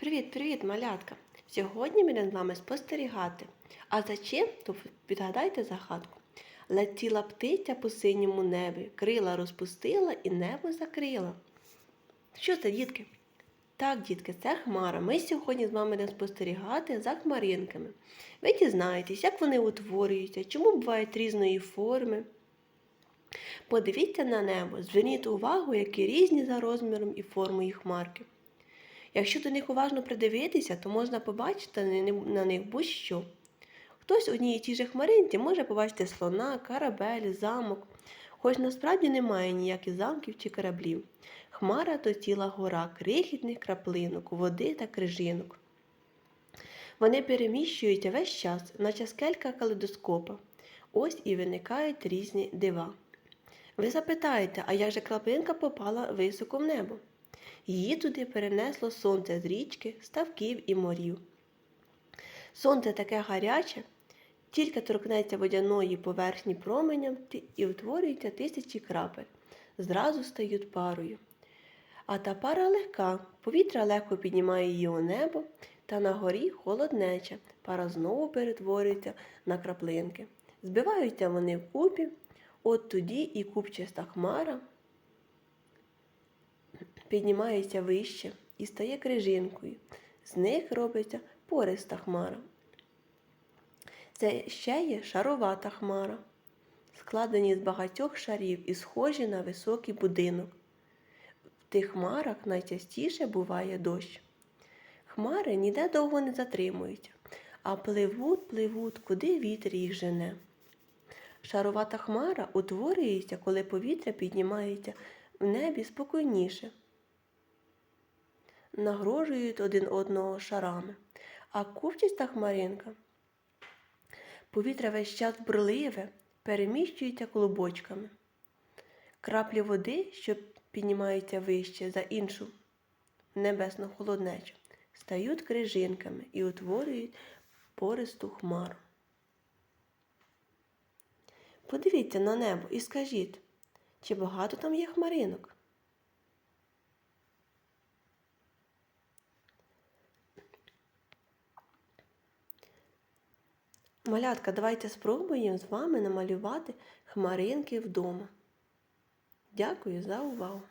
Привіт-привіт, малятка! Сьогодні ми з вами спостерігати. А за чим, то відгадайте загадку. Летіла птиця по синьому небі, крила розпустила і небо закрила. Що це, дітки? Так, дітки, це хмара. Ми сьогодні з вами будемо спостерігати за хмаринками. Ви дізнаєтесь, як вони утворюються, чому бувають різної форми. Подивіться на небо, зверніть увагу, які різні за розміром і формою хмарки. Якщо до них уважно придивитися, то можна побачити на них будь-що. Хтось у одній і тій же хмаринці може побачити слона, корабель, замок, хоч насправді немає ніяких замків чи кораблів. Хмара то ціла гора крихітних краплинок, води та крижинок. Вони переміщуються весь час, наче скелька калейдоскопа. Ось і виникають різні дива. Ви запитаєте, а як же краплинка попала високо в небо? Її туди перенесло сонце з річки, ставків і морів. Сонце таке гаряче, тільки торкнеться водяної поверхні променям і утворюються тисячі крапель, зразу стають парою. А та пара легка, повітря легко піднімає її у небо, та на горі холоднеча, пара знову перетворюється на краплинки. Збиваються вони вкупі, от тоді і купчаста хмара піднімається вище і стає крижинкою. З них робиться пориста хмара. Це ще є шаровата хмара, складені з багатьох шарів і схожі на високий будинок. В тих хмарах найчастіше буває дощ. Хмари ніде довго не затримуються, а пливуть, пливуть, куди вітер їх жене. Шаровата хмара утворюється, коли повітря піднімається в небі спокійніше нагрожують один одного шарами, а купчаста хмаринка повітря весь час брливе, переміщується клубочками. Краплі води, що піднімаються вище за іншу небесну холоднечу, стають крижинками і утворюють пористу хмару. Подивіться на небо і скажіть, чи багато там є хмаринок? Малятка, давайте спробуємо з вами намалювати хмаринки вдома. Дякую за увагу!